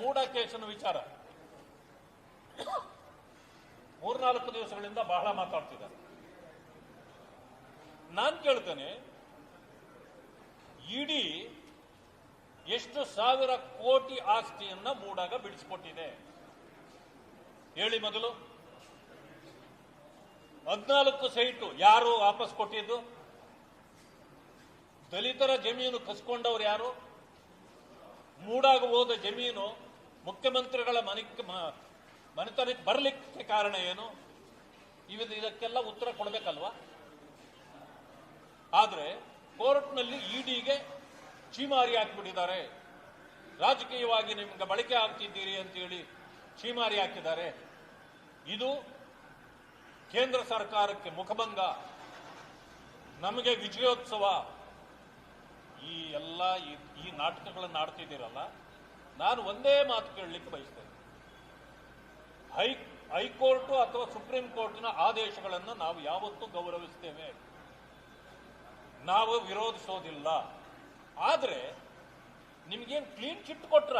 ಮೂಡ ವಿಚಾರ ವಿಚಾರ. ಮೂರ್ನಾಲ್ಕು ದಿವಸಗಳಿಂದ ಬಹಳ ಮಾತಾಡ್ತಿದ್ದಾರೆ. ನಾನ್ ಕೇಳ್ತೇನೆ, ಇಡೀ ಎಷ್ಟು ಸಾವಿರ ಕೋಟಿ ಆಸ್ತಿಯನ್ನ ಮೂಡಾಗ ಬಿಡಿಸಿಕೊಟ್ಟಿದೆ. ಹೇಳಿ ಮೊದಲು. ಹದಿನಾಲ್ಕು ಸೈಟು ಯಾರು ವಾಪಸ್ ಕೊಟ್ಟಿದ್ದು? ದಲಿತರ ಜಮೀನು ಕಸ್ಕೊಂಡವ್ರು ಯಾರು? ಮೂಡಾಗ ಹೋದ ಜಮೀನು ಮುಖ್ಯಮಂತ್ರಿಗಳ ಮನಿಕ್ ಮನೆತನಕ್ಕೆ ಬರಲಿಕ್ಕೆ ಕಾರಣ ಏನು? ಇವ ಇದಕ್ಕೆಲ್ಲ ಉತ್ತರ ಕೊಡಬೇಕಲ್ವಾ? ಆದರೆ ಕೋರ್ಟ್ನಲ್ಲಿ ಇಡಿಗೆ ಚೀಮಾರಿ ಹಾಕಿಬಿಟ್ಟಿದ್ದಾರೆ. ರಾಜಕೀಯವಾಗಿ ನಿಮ್ಗೆ ಬಳಕೆ ಆಗ್ತಿದ್ದೀರಿ ಅಂತೇಳಿ ಚೀಮಾರಿ ಹಾಕಿದ್ದಾರೆ. ಇದು ಕೇಂದ್ರ ಸರ್ಕಾರಕ್ಕೆ ಮುಖಭಂಗ. ನಮಗೆ ವಿಜಯೋತ್ಸವ. ಈ ಎಲ್ಲ ಈ ನಾಟಕಗಳನ್ನು ಆಡ್ತಿದ್ದೀರಲ್ಲ ನಾನು ಒಂದೇ ಮಾತು ಕೇಳಲಿಕ್ಕೆ ಬಯಸ್ತೇನೆ. ಹೈ, ಹೈಕೋರ್ಟು ಅಥವಾ ಸುಪ್ರೀಂ ಕೋರ್ಟ್ನ ಆದೇಶಗಳನ್ನು ನಾವು ಯಾವತ್ತೂ ಗೌರವಿಸ್ತೇವೆ. ನಾವು ವಿರೋಧಿಸೋದಿಲ್ಲ. ಆದರೆ, ನಿಮಗೇನು ಕ್ಲೀನ್ ಚಿಟ್ ಕೊಟ್ರ?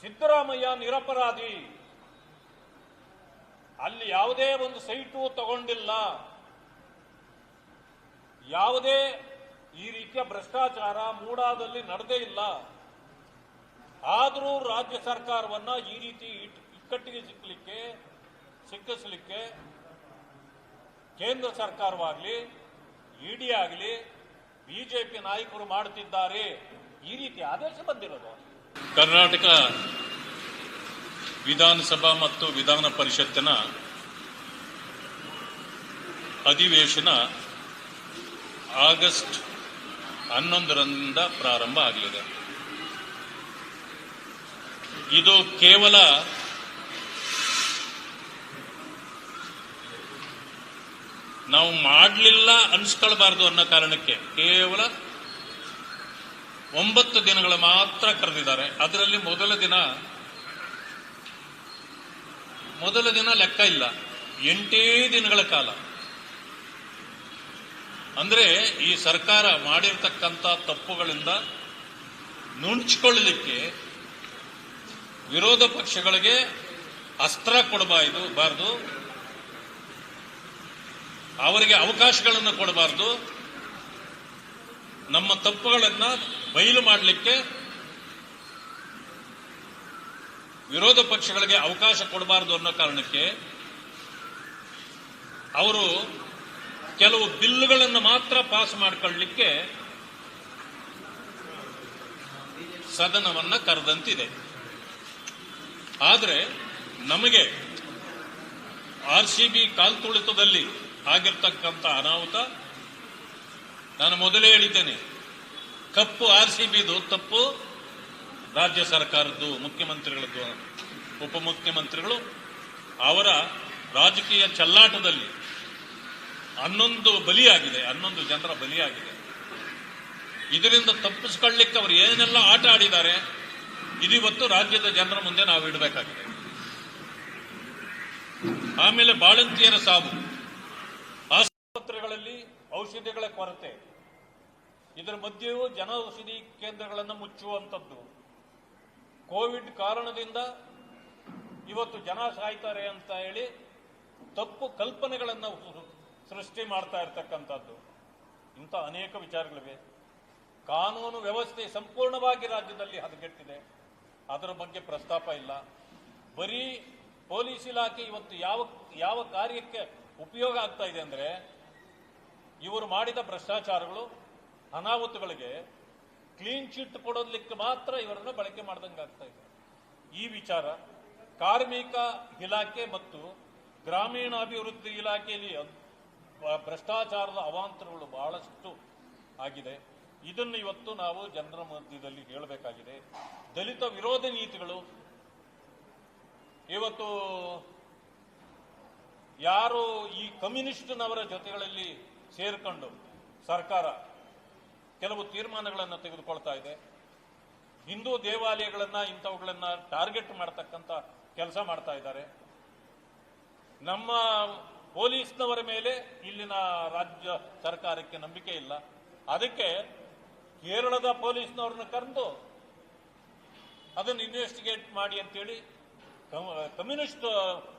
ಸಿದ್ದರಾಮಯ್ಯ ನಿರಪರಾಧಿ. ಅಲ್ಲಿ ಯಾವುದೇ ಒಂದು ಸೈಟು ತಗೊಂಡಿಲ್ಲ. ಯಾವುದೇ ಈ ರೀತಿಯ ಭ್ರಷ್ಟಾಚಾರ ಮೂಡಾದಲ್ಲಿ ನಡೆದೇ ಇಲ್ಲ. ಆದರೂ ರಾಜ್ಯ ಸರ್ಕಾರವನ್ನ ಈ ರೀತಿ ಇಕ್ಕಟ್ಟಿಗೆ ಸಿಕ್ಕಲಿಕ್ಕೆ ಸಿಕ್ಕಿಸಲಿಕ್ಕೆ ಕೇಂದ್ರ ಸರ್ಕಾರವಾಗಲಿ ಇಡಿ ಆಗಲಿ, ಬಿಜೆಪಿ ನಾಯಕರು ಮಾಡುತ್ತಿದ್ದಾರೆ. ಈ ರೀತಿ ಆದೇಶ ಬಂದಿರೋದು. ಕರ್ನಾಟಕ ವಿಧಾನಸಭಾ ಮತ್ತು ವಿಧಾನ ಪರಿಷತ್ತಿನ ಅಧಿವೇಶನ ಆಗಸ್ಟ್ ಹನ್ನೊಂದರಿಂದ ಪ್ರಾರಂಭ ಆಗಲಿದೆ. ಇದು ಕೇವಲ ನಾವು ಮಾಡಲಿಲ್ಲ ಅನ್ಸ್ಕೊಳ್ಬಾರ್ದು ಅನ್ನೋ ಕಾರಣಕ್ಕೆ ಕೇವಲ ಒಂಬತ್ತು ದಿನಗಳ ಮಾತ್ರ ಕರೆದಿದ್ದಾರೆ. ಅದರಲ್ಲಿ ಮೊದಲ ದಿನ ಮೊದಲ ದಿನ ಲೆಕ್ಕ ಇಲ್ಲ. ಎಂಟೇ ದಿನಗಳ ಕಾಲ. ಅಂದ್ರೆ ಈ ಸರ್ಕಾರ ಮಾಡಿರ್ತಕ್ಕಂಥ ತಪ್ಪುಗಳಿಂದ ನುಣುಚಿಕೊಳ್ಳಲಿಕ್ಕೆ ವಿರೋಧ ಪಕ್ಷಗಳಿಗೆ ಅಸ್ತ್ರ ಕೊಡಬಾರದು, ಬಾರದು. ಅವರಿಗೆ ಅವಕಾಶಗಳನ್ನು ಕೊಡಬಾರದು. ನಮ್ಮ ತಪ್ಪುಗಳನ್ನು ಬಯಲು ಮಾಡಲಿಕ್ಕೆ ವಿರೋಧ ಪಕ್ಷಗಳಿಗೆ ಅವಕಾಶ ಕೊಡಬಾರದು ಅನ್ನೋ ಕಾರಣಕ್ಕೆ ಅವರು ಕೆಲವು ಬಿಲ್ಲುಗಳನ್ನು ಮಾತ್ರ ಪಾಸ್ ಮಾಡಿಕೊಳ್ಳಲಿಕ್ಕೆ ಸದನವನ್ನ ಕರೆದಂತಿದೆ. ಆದರೆ ನಮಗೆ ಆರ್ ಸಿ ಬಿ ಕಾಲ್ತುಳಿತದಲ್ಲಿ ಆಗಿರ್ತಕ್ಕಂಥ ಅನಾಹುತ, ನಾನು ಮೊದಲೇ ಹೇಳಿದ್ದೇನೆ, ಕಪ್ಪು ಆರ್ ಸಿ ಬಿದು ತಪ್ಪು, ರಾಜ್ಯ ಸರ್ಕಾರದ್ದು ಮುಖ್ಯಮಂತ್ರಿಗಳದ್ದು ಉಪಮುಖ್ಯಮಂತ್ರಿಗಳು, ಅವರ ರಾಜಕೀಯ ಚಲ್ಲಾಟದಲ್ಲಿ ಹನ್ನೊಂದು ಬಲಿಯಾಗಿದೆ, ಹನ್ನೊಂದು ಜನರ ಬಲಿಯಾಗಿದೆ. ಇದರಿಂದ ತಪ್ಪಿಸ್ಕೊಳ್ಳಿಕ್ಕೆ ಅವರು ಏನೆಲ್ಲ ಆಟ ಆಡಿದ್ದಾರೆ ಇದಿವತ್ತು ರಾಜ್ಯದ ಜನರ ಮುಂದೆ ನಾವು ಇಡಬೇಕಾಗಿದೆ. ಆಮೇಲೆ ಬಾಳಂತಿಯರ ಸಾವು. ಆಸ್ಪತ್ರೆಗಳಲ್ಲಿ ಔಷಧಿಗಳ ಕೊರತೆ. ಇದರ ಮಧ್ಯೆಯೂ ಜನ ಔಷಧಿ ಕೇಂದ್ರಗಳನ್ನು ಮುಚ್ಚುವಂಥದ್ದು. ಕೋವಿಡ್ ಕಾರಣದಿಂದ ಇವತ್ತು ಜನ ಸಾಯ್ತಾರೆ ಅಂತ ಹೇಳಿ ತಪ್ಪು ಕಲ್ಪನೆಗಳನ್ನು ಸೃಷ್ಟಿ ಮಾಡ್ತಾ ಇರ್ತಕ್ಕಂಥದ್ದು. ಇಂಥ ಅನೇಕ ವಿಚಾರಗಳಿವೆ. ಕಾನೂನು ವ್ಯವಸ್ಥೆ ಸಂಪೂರ್ಣವಾಗಿ ರಾಜ್ಯದಲ್ಲಿ ಹದಗೆಟ್ಟಿದೆ. ಅದರ ಬಗ್ಗೆ ಪ್ರಸ್ತಾಪ ಇಲ್ಲ. ಬರೀ ಪೊಲೀಸ್ ಇಲಾಖೆ ಇವತ್ತು ಯಾವ ಯಾವ ಕಾರ್ಯಕ್ಕೆ ಉಪಯೋಗ ಆಗ್ತಾ ಇದೆ ಅಂದ್ರೆ ಇವರು ಮಾಡಿದ ಭ್ರಷ್ಟಾಚಾರಗಳು, ಅನಾಹುತಗಳಿಗೆ ಕ್ಲೀನ್ ಚಿಟ್ ಕೊಡೋದಕ್ಕೆ ಮಾತ್ರ ಇವರನ್ನು ಬಳಕೆ ಮಾಡ್ದಂಗೆ ಆಗ್ತಾ ಇದೆ. ಈ ವಿಚಾರ ಕಾರ್ಮಿಕ ಇಲಾಖೆ ಮತ್ತು ಗ್ರಾಮೀಣಾಭಿವೃದ್ಧಿ ಇಲಾಖೆಯಲ್ಲಿ ಭ್ರಷ್ಟಾಚಾರದ ಅವಾಂತರಗಳು ಬಹಳಷ್ಟು ಆಗಿದೆ. ಇದನ್ನು ಇವತ್ತು ನಾವು ಜನರ ಮಧ್ಯದಲ್ಲಿ ಹೇಳಬೇಕಾಗಿದೆ. ದಲಿತ ವಿರೋಧ ನೀತಿಗಳು. ಇವತ್ತು ಯಾರು ಈ ಕಮ್ಯುನಿಸ್ಟ್ನವರ ಜೊತೆಗಳಲ್ಲಿ ಸೇರಿಕೊಂಡು ಸರ್ಕಾರ ಕೆಲವು ತೀರ್ಮಾನಗಳನ್ನು ತೆಗೆದುಕೊಳ್ತಾ ಇದೆ. ಹಿಂದೂ ದೇವಾಲಯಗಳನ್ನು ಇಂಥವುಗಳನ್ನು ಟಾರ್ಗೆಟ್ ಮಾಡತಕ್ಕಂತ ಕೆಲಸ ಮಾಡ್ತಾ ಇದ್ದಾರೆ. ನಮ್ಮ ಪೊಲೀಸ್ನವರ ಮೇಲೆ ಇಲ್ಲಿನ ರಾಜ್ಯ ಸರ್ಕಾರಕ್ಕೆ ನಂಬಿಕೆ ಇಲ್ಲ. ಅದಕ್ಕೆ ಕೇರಳದ ಪೊಲೀಸ್ನವ್ರನ್ನ ಕರೆದು ಅದನ್ನು ಇನ್ವೆಸ್ಟಿಗೇಟ್ ಮಾಡಿ ಅಂತೇಳಿ ಕಮ್- ಕಮ್ಯುನಿಸ್ಟ್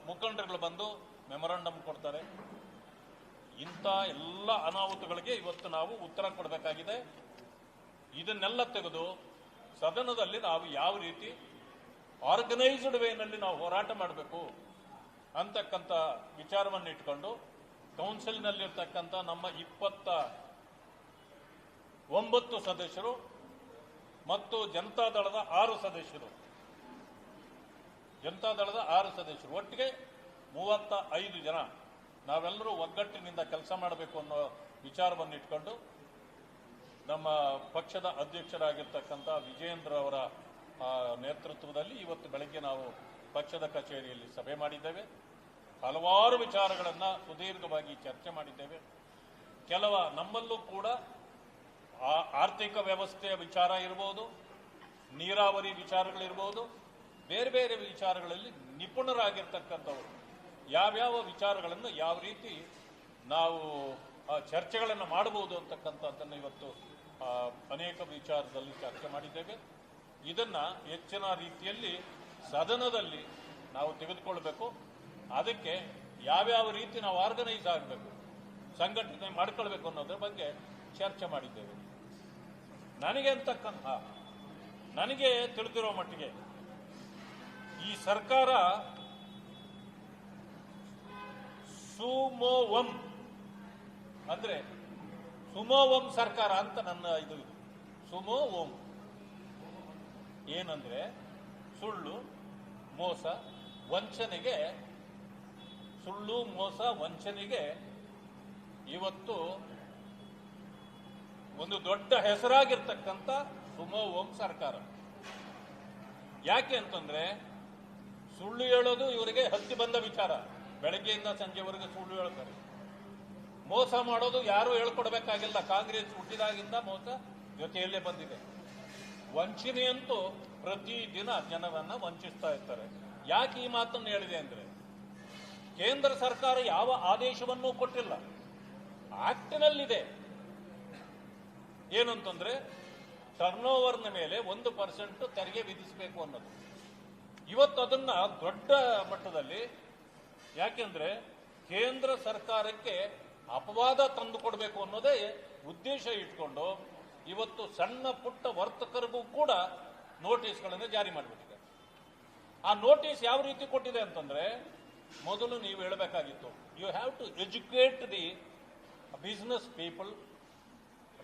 ಮುಖಂಡರುಗಳು ಬಂದು ಮೆಮೊರಾಂಡಮ್ ಕೊಡ್ತಾರೆ. ಇಂಥ ಎಲ್ಲ ಅನಾಹುತಗಳಿಗೆ ಇವತ್ತು ನಾವು ಉತ್ತರ ಕೊಡಬೇಕಾಗಿದೆ. ಇದನ್ನೆಲ್ಲ ತೆಗೆದು ಸದನದಲ್ಲಿ ನಾವು ಯಾವ ರೀತಿ ಆರ್ಗನೈಸ್ಡ್ ವೇನಲ್ಲಿ ನಾವು ಹೋರಾಟ ಮಾಡಬೇಕು ಅಂತಕ್ಕಂಥ ವಿಚಾರವನ್ನು ಇಟ್ಕೊಂಡು ಕೌನ್ಸಿಲ್ನಲ್ಲಿರ್ತಕ್ಕಂಥ ನಮ್ಮ ಇಪ್ಪತ್ತ ಒಂಬತ್ತು ಸದಸ್ಯರು ಮತ್ತು ಜನತಾದಳದ ಆರು ಸದಸ್ಯರು. ಜನತಾದಳದ ಆರು ಸದಸ್ಯರು. ಒಟ್ಟಿಗೆ ಮೂವತ್ತ ಐದು ಜನ. ನಾವೆಲ್ಲರೂ ಒಗ್ಗಟ್ಟಿನಿಂದ ಕೆಲಸ ಮಾಡಬೇಕು ಅನ್ನೋ ವಿಚಾರವನ್ನು ಇಟ್ಕೊಂಡು ನಮ್ಮ ಪಕ್ಷದ ಅಧ್ಯಕ್ಷರಾಗಿರ್ತಕ್ಕಂಥ ವಿಜಯೇಂದ್ರ ಅವರ ನೇತೃತ್ವದಲ್ಲಿ ಇವತ್ತು ಬೆಳಗ್ಗೆ ನಾವು ಪಕ್ಷದ ಕಚೇರಿಯಲ್ಲಿ ಸಭೆ ಮಾಡಿದ್ದೇವೆ. ಹಲವಾರು ವಿಚಾರಗಳನ್ನು ಸುದೀರ್ಘವಾಗಿ ಚರ್ಚೆ ಮಾಡಿದ್ದೇವೆ. ಕೆಲವ ನಮ್ಮಲ್ಲೂ ಕೂಡ ಆರ್ಥಿಕ ವ್ಯವಸ್ಥೆಯ ವಿಚಾರ ಇರ್ಬೋದು, ನೀರಾವರಿ ವಿಚಾರಗಳಿರ್ಬೋದು, ಬೇರೆ ಬೇರೆ ವಿಚಾರಗಳಲ್ಲಿ ನಿಪುಣರಾಗಿರ್ತಕ್ಕಂಥವ್ರು. ಯಾವ್ಯಾವ ವಿಚಾರಗಳನ್ನು ಯಾವ ರೀತಿ ನಾವು ಚರ್ಚೆಗಳನ್ನು ಮಾಡಬಹುದು ಅಂತಕ್ಕಂಥದ್ದನ್ನು ಇವತ್ತು ಅನೇಕ ವಿಚಾರದಲ್ಲಿ ಚರ್ಚೆ ಮಾಡಿದ್ದೇವೆ. ಇದನ್ನು ಹೆಚ್ಚಿನ ರೀತಿಯಲ್ಲಿ ಸದನದಲ್ಲಿ ನಾವು ತೆಗೆದುಕೊಳ್ಬೇಕು. ಅದಕ್ಕೆ ಯಾವ್ಯಾವ ರೀತಿ ನಾವು ಆರ್ಗನೈಸ್ ಆಗಬೇಕು. ಸಂಘಟನೆ ಮಾಡ್ಕೊಳ್ಬೇಕು ಅನ್ನೋದ್ರ ಬಗ್ಗೆ ಚರ್ಚೆ ಮಾಡಿದ್ದೇವೆ ನನಗೆ ಅಂತಕ್ಕಂಥ, ನನಗೆ ತಿಳಿದಿರೋ ಮಟ್ಟಿಗೆ ಈ ಸರ್ಕಾರ ಸುಮೋವಂ, ಅಂದ್ರೆ ಸುಮೋವಂ ಸರ್ಕಾರ ಅಂತ ನನ್ನ ಇದು. ಸುಮೋ ಓಂ ಏನಂದ್ರೆ ಸುಳ್ಳು, ಮೋಸ, ವಂಚನೆಗೆ, ಸುಳ್ಳು, ಮೋಸ, ವಂಚನೆಗೆ ಇವತ್ತು ಒಂದು ದೊಡ್ಡ ಹೆಸರಾಗಿರ್ತಕ್ಕಂಥ ಸುಮೋ ಸರ್ಕಾರ. ಯಾಕೆ ಅಂತಂದ್ರೆ ಸುಳ್ಳು ಹೇಳೋದು ಇವರಿಗೆ ಹತ್ತಿ ಬಂದ ವಿಚಾರ. ಬೆಳಗ್ಗೆಯಿಂದ ಸಂಜೆವರೆಗೆ ಸುಳ್ಳು ಹೇಳ್ತಾರೆ. ಮೋಸ ಮಾಡೋದು ಯಾರು ಹೇಳ್ಕೊಡ್ಬೇಕಾಗಿಲ್ಲ. ಕಾಂಗ್ರೆಸ್ ಹುಟ್ಟಿದಾಗಿಂದ ಮೋಸ ಜೊತೆಯಲ್ಲೇ ಬಂದಿದೆ. ವಂಚನೆಯಂತೂ ಪ್ರತಿದಿನ ಜನರನ್ನ ವಂಚಿಸ್ತಾ ಇರ್ತಾರೆ. ಯಾಕೆ ಈ ಮಾತನ್ನು ಹೇಳಿದೆ ಅಂದ್ರೆ ಕೇಂದ್ರ ಸರ್ಕಾರ ಯಾವ ಆದೇಶವನ್ನೂ ಕೊಟ್ಟಿಲ್ಲ. ಆಕ್ಟಿನಲ್ಲಿದೆ ಏನಂತಂದ್ರೆ ಟರ್ನ್ ಓವರ್ನ ಮೇಲೆ ಒಂದು ಪರ್ಸೆಂಟ್ ತೆರಿಗೆ ವಿಧಿಸಬೇಕು ಅನ್ನೋದು. ಇವತ್ತು ಅದನ್ನ ದೊಡ್ಡ ಮಟ್ಟದಲ್ಲಿ, ಯಾಕೆಂದ್ರೆ ಕೇಂದ್ರ ಸರ್ಕಾರಕ್ಕೆ ಅಪವಾದ ತಂದು ಕೊಡಬೇಕು ಅನ್ನೋದೇ ಉದ್ದೇಶ ಇಟ್ಕೊಂಡು ಇವತ್ತು ಸಣ್ಣ ಪುಟ್ಟ ವರ್ತಕರಿಗೂ ಕೂಡ ನೋಟಿಸ್ಗಳನ್ನು ಜಾರಿ ಮಾಡಿಬಿಟ್ಟಿದೆ. ಆ ನೋಟಿಸ್ ಯಾವ ರೀತಿ ಕೊಟ್ಟಿದೆ ಅಂತಂದ್ರೆ, ಮೊದಲು ನೀವು ಹೇಳಬೇಕಾಗಿತ್ತು you have to educate the business people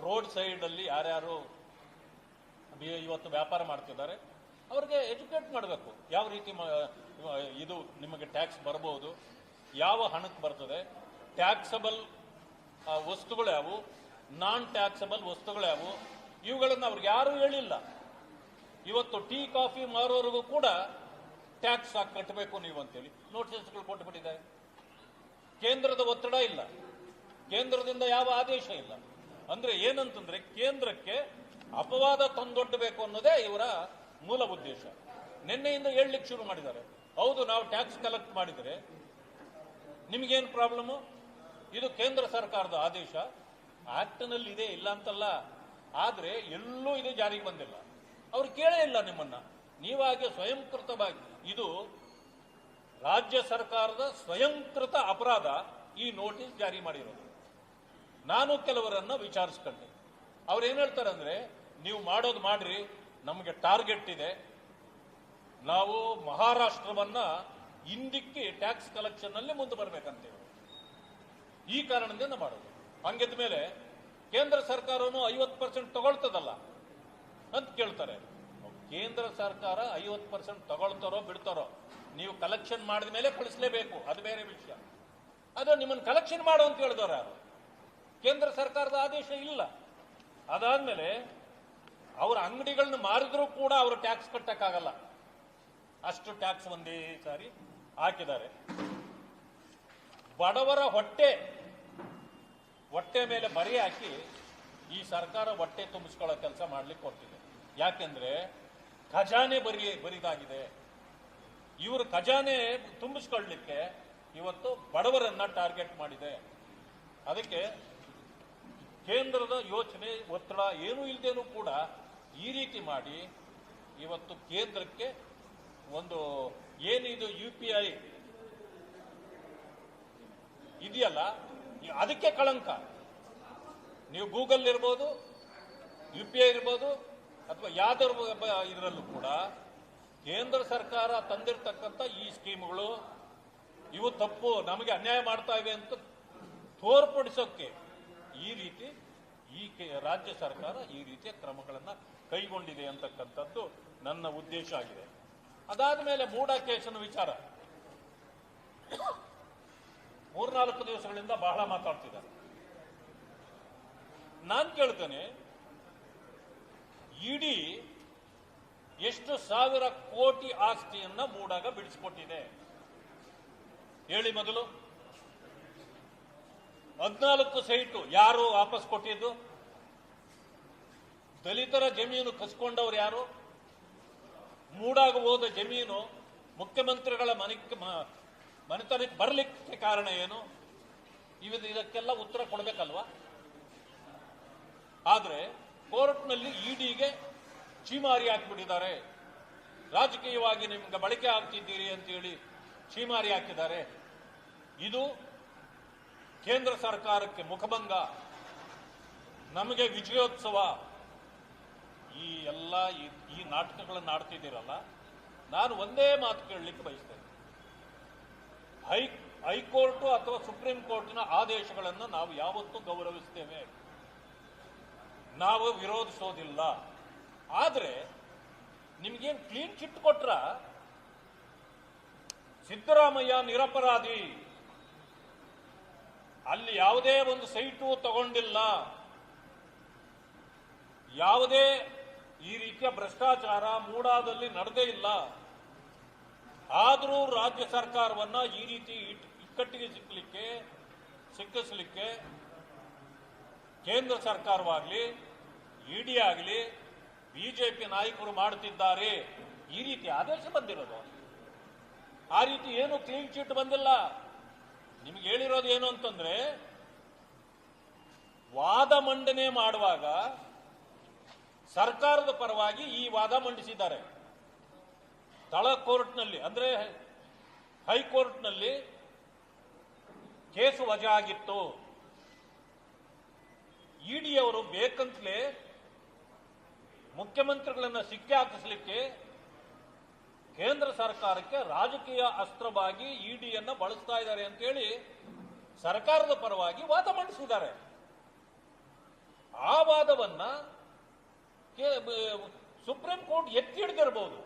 road ಸೈಡಲ್ಲಿ ಯಾರ್ಯಾರು ಇವತ್ತು ವ್ಯಾಪಾರ ಮಾಡ್ತಿದ್ದಾರೆ, ಅವ್ರಿಗೆ ಎಜುಕೇಟ್ ಮಾಡಬೇಕು. ಯಾವ ರೀತಿ ಇದು ನಿಮಗೆ ಟ್ಯಾಕ್ಸ್ ಬರಬಹುದು ಯಾವ ಹಣಕ್ಕೆ ಬರ್ತದೆ ಟ್ಯಾಕ್ಸಬಲ್ ವಸ್ತುಗಳು ಯಾವು ನಾನ್ ಟ್ಯಾಕ್ಸಬಲ್ ವಸ್ತುಗಳು ಯಾವು ಇವುಗಳನ್ನು ಅವ್ರಿಗೆ ಯಾರೂ ಹೇಳಿಲ್ಲ. ಇವತ್ತು ಟೀ, ಕಾಫಿ ಮಾರೋರಿಗೂ ಕೂಡ ಟ್ಯಾಕ್ಸ್ ಕಟ್ಟಬೇಕು ನೀವು ಅಂತೇಳಿ ನೋಟಿಸ್ಗಳು ಕೊಟ್ಟುಬಿಟ್ಟಿದ್ದಾರೆ ಕೇಂದ್ರದ ಒತ್ತಡ ಇಲ್ಲ. ಕೇಂದ್ರದಿಂದ ಯಾವ ಆದೇಶ ಇಲ್ಲ. ಅಂದ್ರೆ ಏನಂತಂದ್ರೆ ಕೇಂದ್ರಕ್ಕೆ ಅಪವಾದ ತಂದೊಡ್ಡಬೇಕು ಅನ್ನೋದೇ ಇವರ ಮೂಲ ಉದ್ದೇಶ. ನಿನ್ನೆಯಿಂದ ಹೇಳಲಿಕ್ಕೆ ಶುರು ಮಾಡಿದ್ದಾರೆ. ಹೌದು, ನಾವು ಟ್ಯಾಕ್ಸ್ ಕಲೆಕ್ಟ್ ಮಾಡಿದರೆ ನಿಮಗೇನು ಪ್ರಾಬ್ಲಮ್ ಇದು ಕೇಂದ್ರ ಸರ್ಕಾರದ ಆದೇಶ. ಆಕ್ಟ್ನಲ್ಲಿ ಇದೆ, ಇಲ್ಲ ಅಂತಲ್ಲ. ಆದರೆ ಎಲ್ಲೂ ಇದು ಜಾರಿಗೆ ಬಂದಿಲ್ಲ. ಅವ್ರು ಕೇಳೇ ಇಲ್ಲ ನಿಮ್ಮನ್ನ. ನೀವಾಗೆ ಸ್ವಯಂಕೃತವಾಗಿ ಇದು ರಾಜ್ಯ ಸರ್ಕಾರದ ಸ್ವಯಂಕೃತ ಅಪರಾಧ ಈ ನೋಟಿಸ್ ಜಾರಿ ಮಾಡಿರೋದು. ನಾನು ಕೆಲವರನ್ನ ವಿಚಾರಿಸ್ಕೊಂಡೆ. ಅವ್ರು ಏನ್ ಹೇಳ್ತಾರೆ ಅಂದ್ರೆ ನೀವು ಮಾಡೋದು ಮಾಡ್ರಿ, ನಮಗೆ ಟಾರ್ಗೆಟ್ ಇದೆ. ನಾವು ಮಹಾರಾಷ್ಟ್ರವನ್ನ ಹಿಂದಿಕ್ಕಿ ಟ್ಯಾಕ್ಸ್ ಕಲೆಕ್ಷನ್ನಲ್ಲಿ ಮುಂದೆ ಬರಬೇಕಂತೇವೆ ಈ ಕಾರಣದಿಂದ ಮಾಡೋದು. ಹಂಗಿದ ಮೇಲೆ ಕೇಂದ್ರ ಸರ್ಕಾರನು ಐವತ್ತು ಪರ್ಸೆಂಟ್ ತಗೊಳ್ತದಲ್ಲ? ಅಂತ ಕೇಳ್ತಾರೆ. ಕೇಂದ್ರ ಸರ್ಕಾರ ಐವತ್ತು ಪರ್ಸೆಂಟ್ ತಗೊಳ್ತಾರೋ, ಬಿಡ್ತಾರೋ, ನೀವು ಕಲೆಕ್ಷನ್ ಮಾಡಿದ ಮೇಲೆ ಕಳಿಸ್ಲೇಬೇಕು. ಅದು ಬೇರೆ ವಿಷಯ. ಅದು ನಿಮ್ಮನ್ನು ಕಲೆಕ್ಷನ್ ಮಾಡು ಅಂತ ಹೇಳಿದವ್ರು ಯಾರು? ಕೇಂದ್ರ ಸರ್ಕಾರದ ಆದೇಶ ಇಲ್ಲ. ಅದಾದ್ಮೇಲೆ ಅವರ ಅಂಗಡಿಗಳನ್ನ ಮಾರಿದ್ರೂ ಕೂಡ ಅವರು ಟ್ಯಾಕ್ಸ್ ಕಟ್ಟಕ್ಕಾಗಲ್ಲ. ಅಷ್ಟು ಟ್ಯಾಕ್ಸ್ ಒಂದೇ ಸಾರಿ ಹಾಕಿದ್ದಾರೆ. ಬಡವರ ಹೊಟ್ಟೆ ಹೊಟ್ಟೆ ಮೇಲೆ ಬರಿ ಹಾಕಿ ಈ ಸರ್ಕಾರ ಹೊಟ್ಟೆ ತುಂಬಿಸ್ಕೊಳ್ಳೋ ಕೆಲಸ ಮಾಡ್ಲಿಕ್ಕೆ ಹೊರಟಿದೆ ಯಾಕೆಂದ್ರೆ ಖಜಾನೆ ಬರಿ ಬರಿದಾಗಿದೆ. ಇವರು ಖಜಾನೆ ತುಂಬಿಸ್ಕೊಳ್ಳಿಕ್ಕೆ ಇವತ್ತು ಬಡವರನ್ನ ಟಾರ್ಗೆಟ್ ಮಾಡಿದೆ. ಅದಕ್ಕೆ ಕೇಂದ್ರದ ಯೋಚನೆ, ಒತ್ತಡ ಏನೂ ಇಲ್ಲದೇನೂ ಕೂಡ ಈ ರೀತಿ ಮಾಡಿ ಇವತ್ತು ಕೇಂದ್ರಕ್ಕೆ ಒಂದು ಏನಿದು ಯು ಪಿ ಐ ಇದೆಯಲ್ಲ, ಅದಕ್ಕೆ ಕಳಂಕ. ನೀವು ಗೂಗಲ್ ಇರ್ಬೋದು, ಯು ಪಿ ಐ ಇರ್ಬೋದು, ಅಥವಾ ಯಾವ್ದಾದ್ರು ಇದರಲ್ಲೂ ಕೂಡ ಕೇಂದ್ರ ಸರ್ಕಾರ ತಂದಿರತಕ್ಕಂಥ ಈ ಸ್ಕೀಮ್ಗಳು ಇವು ತಪ್ಪು, ನಮಗೆ ಅನ್ಯಾಯ ಮಾಡ್ತಾ ಇವೆ ಅಂತ ತೋರ್ಪಡಿಸೋಕೆ ಈ ರೀತಿ ಈ ರಾಜ್ಯ ಸರ್ಕಾರ ಈ ರೀತಿಯ ಕ್ರಮಗಳನ್ನು ಕೈಗೊಂಡಿದೆ ಅಂತಕ್ಕಂಥದ್ದು ನನ್ನ ಉದ್ದೇಶ ಆಗಿದೆ. ಅದಾದ ಮೇಲೆ ಮೂಡ ಕೇಸಿನ ವಿಚಾರ. ಮೂರ್ನಾಲ್ಕು ದಿವಸಗಳಿಂದ ಬಹಳ ಮಾತಾಡ್ತಿದ್ದಾರೆ. ನಾನು ಕೇಳ್ತೇನೆ, ಇಡೀ ಎಷ್ಟು ಸಾವಿರ ಕೋಟಿ ಆಸ್ತಿಯನ್ನ ಮೂಡಾಗ ಬಿಡಿಸಿಕೊಟ್ಟಿದೆ. ಹೇಳಿ ಮೊದಲು. ಹದಿನಾಲ್ಕು ಸೈಟು ಯಾರು ವಾಪಸ್ ಕೊಟ್ಟಿದ್ದು? ದಲಿತರ ಜಮೀನು ಕಸ್ಕೊಂಡವ್ರು ಯಾರು? ಮೂಡಾಗ ಜಮೀನು ಮುಖ್ಯಮಂತ್ರಿಗಳ ಮನೆ ಮನೆತನಕ್ಕೆ ಬರಲಿಕ್ಕೆ ಕಾರಣ ಏನು? ಇವತ್ತು ಇದಕ್ಕೆಲ್ಲ ಉತ್ತರ ಕೊಡಬೇಕಲ್ವಾ? ಆದರೆ ಕೋರ್ಟ್ನಲ್ಲಿ ಇಡಿಗೆ ಚೀಮಾರಿ ಹಾಕಿಬಿಟ್ಟಿದ್ದಾರೆ. ರಾಜಕೀಯವಾಗಿ ನಿಮ್ಗೆ ಬಳಕೆ ಆಗ್ತಿದ್ದೀರಿ ಅಂತೇಳಿ ಚೀಮಾರಿ ಹಾಕಿದ್ದಾರೆ. ಇದು ಕೇಂದ್ರ ಸರ್ಕಾರಕ್ಕೆ ಮುಖಭಂಗ, ನಮಗೆ ವಿಜಯೋತ್ಸವ, ಈ ಎಲ್ಲ ಈ- ನಾಟಕಗಳನ್ನು ಆಡ್ತಿದ್ದೀರಲ್ಲ, ನಾನು ಒಂದೇ ಮಾತು ಕೇಳಲಿಕ್ಕೆ ಬಯಸ್ತೇನೆ. ಹೈ, ಹೈಕೋರ್ಟು ಅಥವಾ ಸುಪ್ರೀಂ ಕೋರ್ಟ್ನ ಆದೇಶಗಳನ್ನು ನಾವು ಯಾವತ್ತೂ ಗೌರವಿಸ್ತೇವೆ. ನಾವು ವಿರೋಧಿಸೋದಿಲ್ಲ. ಆದರೆ, ನಿಮ್ಗೇನು ಕ್ಲೀನ್ ಚಿಟ್ ಕೊಟ್ರ? ಸಿದ್ದರಾಮಯ್ಯ ನಿರಪರಾಧಿ. ಅಲ್ಲಿ ಯಾವುದೇ ಒಂದು ಸೈಟು ತಗೊಂಡಿಲ್ಲ. ಯಾವುದೇ ಈ ರೀತಿಯ ಭ್ರಷ್ಟಾಚಾರ ಮೂಡಾದಲ್ಲಿ ನಡೆದೇ ಇಲ್ಲ. ಆದರೂ ರಾಜ್ಯ ಸರ್ಕಾರವನ್ನ ಈ ರೀತಿ ಇಕ್ಕಟ್ಟಿಗೆ ಸಿಕ್ಕಲಿಕ್ಕೆ ಸಿಕ್ಕಿಸ್ಲಿಕ್ಕೆ ಕೇಂದ್ರ ಸರ್ಕಾರವಾಗಲಿ ಇಡಿ ಆಗಲಿ, ಬಿಜೆಪಿ ನಾಯಕರು ಮಾಡುತ್ತಿದ್ದಾರೆ. ಈ ರೀತಿ ಆದೇಶ ಬಂದಿರೋದು. ಆ ರೀತಿ ಏನು ಕ್ಲೀನ್ ಚಿಟ್ ಬಂದಿಲ್ಲ. ನಿಮ್ಗೆ ಹೇಳಿರೋದು ಏನು ಅಂತಂದ್ರೆ, ವಾದ ಮಂಡನೆ ಮಾಡುವಾಗ ಸರ್ಕಾರದ ಪರವಾಗಿ ಈ ವಾದ ಮಂಡಿಸಿದ್ದಾರೆ. ತಳ ಕೋರ್ಟ್ನಲ್ಲಿ, ಅಂದ್ರೆ ಹೈಕೋರ್ಟ್ನಲ್ಲಿ ಕೇಸು ವಜಾ ಆಗಿತ್ತು. ಇಡಿಯವರು ಬೇಕಂತಲೇ ಮುಖ್ಯಮಂತ್ರಿಗಳನ್ನ ಸಿಕ್ಕಿ ಹಾಕಿಸ್ಲಿಕ್ಕೆ ಕೇಂದ್ರ ಸರ್ಕಾರಕ್ಕೆ ರಾಜಕೀಯ ಅಸ್ತ್ರವಾಗಿ ಇಡಿಯನ್ನ ಬಳಸ್ತಾ ಇದ್ದಾರೆ ಅಂತೇಳಿ ಸರ್ಕಾರದ ಪರವಾಗಿ ವಾದ ಮಂಡಿಸಿದ್ದಾರೆ. ಆ ವಾದವನ್ನ ಸುಪ್ರೀಂ ಕೋರ್ಟ್ ಎತ್ತಿ ಹಿಡಿದಿರಬಹುದು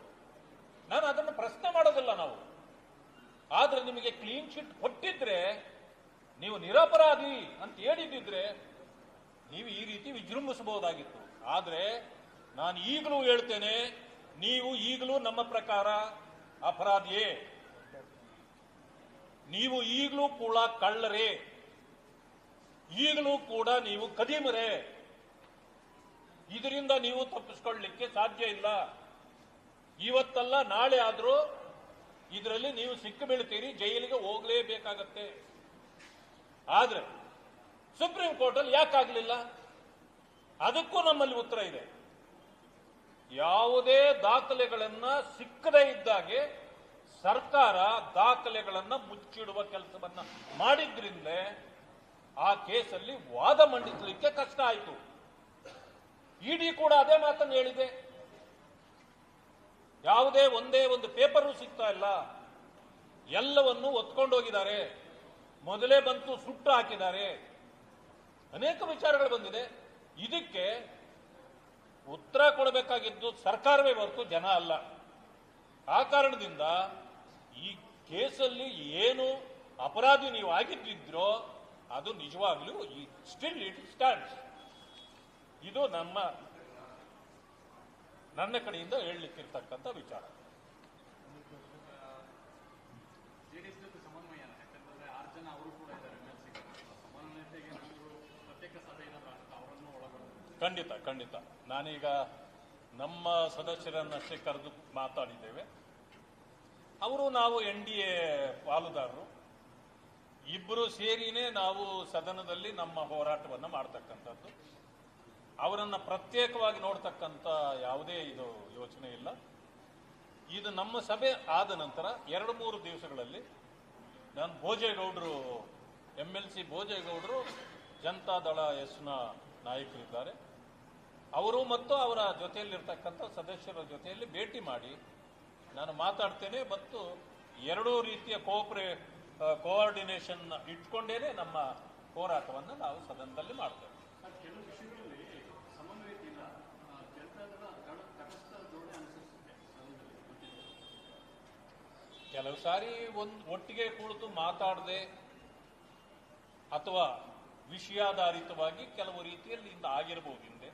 ನಾನು ಅದನ್ನು ಪ್ರಶ್ನೆ ಮಾಡೋದಿಲ್ಲ ನಾವು. ಆದ್ರೆ ನಿಮಗೆ ಕ್ಲೀನ್ ಶೀಟ್ ಕೊಟ್ಟಿದ್ರೆ, ನೀವು ನಿರಪರಾಧಿ ಅಂತ ಹೇಳಿದ್ದಿದ್ರೆ ನೀವು ಈ ರೀತಿ ವಿಜೃಂಭಿಸಬಹುದಾಗಿತ್ತು. ಆದ್ರೆ ನಾನು ಈಗಲೂ ಹೇಳ್ತೇನೆ ನೀವು ಈಗಲೂ ನಮ್ಮ ಪ್ರಕಾರ ಅಪರಾಧಿಯೇ. ನೀವು ಈಗಲೂ ಕೂಡ ಕಳ್ಳರೇ. ಈಗಲೂ ಕೂಡ ನೀವು ಕದೀಮರೇ ಇದರಿಂದ ನೀವು ತಪ್ಪಿಸ್ಕೊಳ್ಳಿಕ್ಕೆ ಸಾಧ್ಯ ಇಲ್ಲ. ಇವತ್ತಲ್ಲ ನಾಳೆ ಆದರೂ ಇದರಲ್ಲಿ ನೀವು ಸಿಕ್ಕು ಬೀಳ್ತೀರಿ, ಜೈಲಿಗೆ ಹೋಗಲೇಬೇಕಾಗತ್ತೆ. ಆದರೆ ಸುಪ್ರೀಂ ಕೋರ್ಟಲ್ಲಿ ಯಾಕಾಗಲಿಲ್ಲ? ಅದಕ್ಕೂ ನಮ್ಮಲ್ಲಿ ಉತ್ತರ ಇದೆ. ಯಾವುದೇ ದಾಖಲೆಗಳನ್ನ ಸಿಕ್ಕದೇ ಇದ್ದಾಗೆ ಸರ್ಕಾರ ದಾಖಲೆಗಳನ್ನ ಮುಚ್ಚಿಡುವ ಕೆಲಸವನ್ನ ಮಾಡಿದ್ರಿಂದ ಆ ಕೇಸಲ್ಲಿ ವಾದ ಮಂಡಿಸಲಿಕ್ಕೆ ಕಷ್ಟ ಆಯಿತು. ಇಡಿ ಕೂಡ ಅದೇ ಮಾತನ್ನು ಹೇಳಿದೆ. ಯಾವುದೇ ಒಂದೇ ಒಂದು ಪೇಪರು ಸಿಗ್ತಾ ಇಲ್ಲ. ಎಲ್ಲವನ್ನು ಒತ್ಕೊಂಡೋಗಿದ್ದಾರೆ ಮೊದಲೇ ಬಂತು ಸುಟ್ಟು ಹಾಕಿದ್ದಾರೆ. ಅನೇಕ ವಿಚಾರಗಳು ಬಂದಿದೆ. ಇದಕ್ಕೆ ಉತ್ತರ ಕೊಡಬೇಕಾಗಿದ್ದು ಸರ್ಕಾರವೇ ಹೊರತು ಜನ ಅಲ್ಲ. ಆ ಕಾರಣದಿಂದ ಈ ಕೇಸಲ್ಲಿ ಏನು ಅಪರಾಧಿ ನೀವು ಆಗಿದ್ದಿದ್ರೋ ಅದು ನಿಜವಾಗ್ಲೂ ಸ್ಟಿಲ್ ಇಟ್ ಸ್ಟ್ಯಾಂಡ್ಸ್ ಇದು ನಮ್ಮ, ನನ್ನ ಕಡೆಯಿಂದ ಹೇಳಲಿಕ್ಕಿರ್ತಕ್ಕಂಥ ವಿಚಾರ ಜೆಡಿಎಸ್ ಜೊತೆ ಸಮನ್ವಯ ಯಾಕಂತಂದ್ರೆ ಆರು ಜನ ಅವರು ಕೂಡ ಇದ್ದಾರೆ ಎಮ್ಎಲ್ಸಿ ಸಮನ್ವಯತೆಗೆ ಏನಾದರೂ ಪ್ರತ್ಯೇಕ ಸಭೆ ಏನಾದರೂ ಆಗುತ್ತೆ ಅವರನ್ನು ಒಳಗೊಳ್ಳುತ್ತೆ ಖಂಡಿತ ಖಂಡಿತ. ನಾನೀಗ ನಮ್ಮ ಸದಸ್ಯರನ್ನಷ್ಟೇ ಕರೆದು ಮಾತಾಡಿದ್ದೇವೆ. ಅವರು ನಾವು ಎನ್ ಡಿ ಎ ಪಾಲುದಾರರು. ಇಬ್ಬರು ಸೇರಿನೇ ನಾವು ಸದನದಲ್ಲಿ ನಮ್ಮ ಹೋರಾಟವನ್ನು ಮಾಡ್ತಕ್ಕಂಥದ್ದು. ಅವರನ್ನು ಪ್ರತ್ಯೇಕವಾಗಿ ನೋಡ್ತಕ್ಕಂಥ ಯಾವುದೇ ಇದು ಯೋಚನೆ ಇಲ್ಲ. ಇದು ನಮ್ಮ ಸಭೆ ಆದ ನಂತರ ಎರಡು ಮೂರು ದಿವಸಗಳಲ್ಲಿ ನಾನು ಭೋಜೇಗೌಡರು ಎಂ ಎಲ್ ಸಿ ಭೋಜೇಗೌಡರು ಜನತಾದಳ ಎಸ್ನ ನಾಯಕರಿದ್ದಾರೆ. ಅವರು ಮತ್ತು ಅವರ ಜೊತೆಯಲ್ಲಿರ್ತಕ್ಕಂಥ ಸದಸ್ಯರ ಜೊತೆಯಲ್ಲಿ ಭೇಟಿ ಮಾಡಿ ನಾನು ಮಾತಾಡ್ತೇನೆ ಮತ್ತು ಎರಡೂ ರೀತಿಯ ಕೋಪರೇ ಕೋಆರ್ಡಿನೇಷನ್ ಇಟ್ಕೊಂಡೇನೆ ನಮ್ಮ ಹೋರಾಟವನ್ನು ನಾವು ಸದನದಲ್ಲಿ ಮಾಡ್ತೇವೆ. ಕೆಲವು ಸಾರಿ ಒಂದು ಒಟ್ಟಿಗೆ ಕುಳಿತು ಮಾತಾಡದೆ ಅಥವಾ ವಿಷಯಾಧಾರಿತವಾಗಿ ಕೆಲವು ರೀತಿಯಲ್ಲಿ ಇಂದ ಆಗಿರಬಹುದು ಹಿಂದೆ.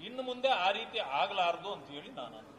ಇನ್ನು ಮುಂದೆ ಆ ರೀತಿ ಆಗಲಾರದು ಅಂತ ಹೇಳಿ ನಾನು.